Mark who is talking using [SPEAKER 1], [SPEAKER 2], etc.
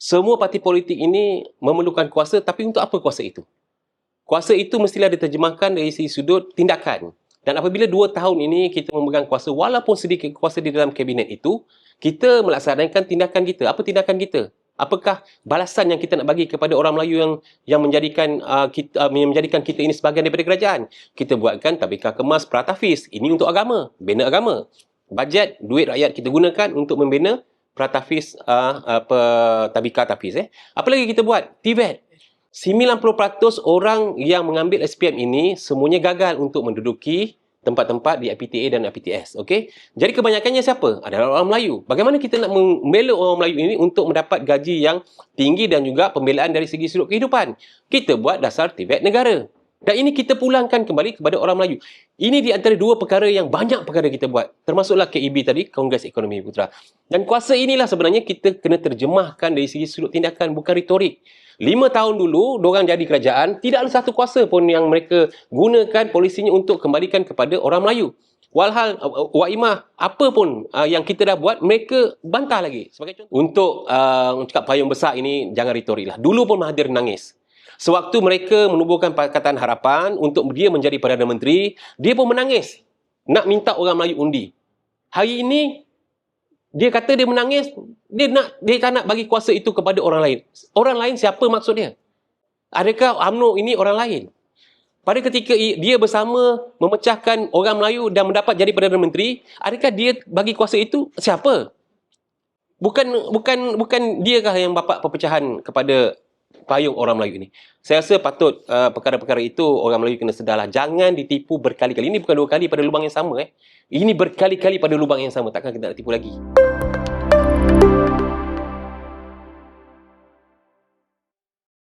[SPEAKER 1] semua parti politik ini memerlukan kuasa tapi untuk apa kuasa itu? Kuasa itu mestilah diterjemahkan dari segi sudut tindakan. Dan apabila dua tahun ini kita memegang kuasa walaupun sedikit kuasa di dalam kabinet itu, kita melaksanakan tindakan kita. Apa tindakan kita? Apakah balasan yang kita nak bagi kepada orang Melayu yang yang menjadikan uh, kita, uh, menjadikan kita ini sebahagian daripada kerajaan? Kita buatkan tabika kemas peratafis. Ini untuk agama, bina agama. Bajet duit rakyat kita gunakan untuk membina peratafis uh, apa tabika tafis eh. Apa lagi kita buat? TVET. 90% orang yang mengambil SPM ini semuanya gagal untuk menduduki tempat-tempat di IPTA dan IPTS. Okey. Jadi kebanyakannya siapa? Adalah orang Melayu. Bagaimana kita nak membela orang Melayu ini untuk mendapat gaji yang tinggi dan juga pembelaan dari segi sudut kehidupan? Kita buat dasar TVET negara. Dan ini kita pulangkan kembali kepada orang Melayu. Ini di antara dua perkara yang banyak perkara kita buat. Termasuklah KEB tadi, Kongres Ekonomi Putra. Dan kuasa inilah sebenarnya kita kena terjemahkan dari segi sudut tindakan, bukan retorik. Lima tahun dulu, diorang jadi kerajaan, tidak ada satu kuasa pun yang mereka gunakan polisinya untuk kembalikan kepada orang Melayu. Walhal, uh, Waimah, apa pun uh, yang kita dah buat, mereka bantah lagi. Sebagai contoh, untuk uh, cakap payung besar ini, jangan retorik lah. Dulu pun Mahathir nangis. Sewaktu mereka menubuhkan Pakatan Harapan untuk dia menjadi Perdana Menteri, dia pun menangis. Nak minta orang Melayu undi. Hari ini, dia kata dia menangis, dia nak dia tak nak bagi kuasa itu kepada orang lain. Orang lain siapa maksud dia? Adakah UMNO ini orang lain? Pada ketika dia bersama memecahkan orang Melayu dan mendapat jadi Perdana Menteri, adakah dia bagi kuasa itu siapa? Bukan bukan bukan diakah yang bapa perpecahan kepada payung orang Melayu ini. Saya rasa patut uh, perkara-perkara itu orang Melayu kena sedarlah. Jangan ditipu berkali-kali. Ini bukan dua kali pada lubang yang sama eh. Ini berkali-kali pada lubang yang sama. Takkan kita nak tipu lagi.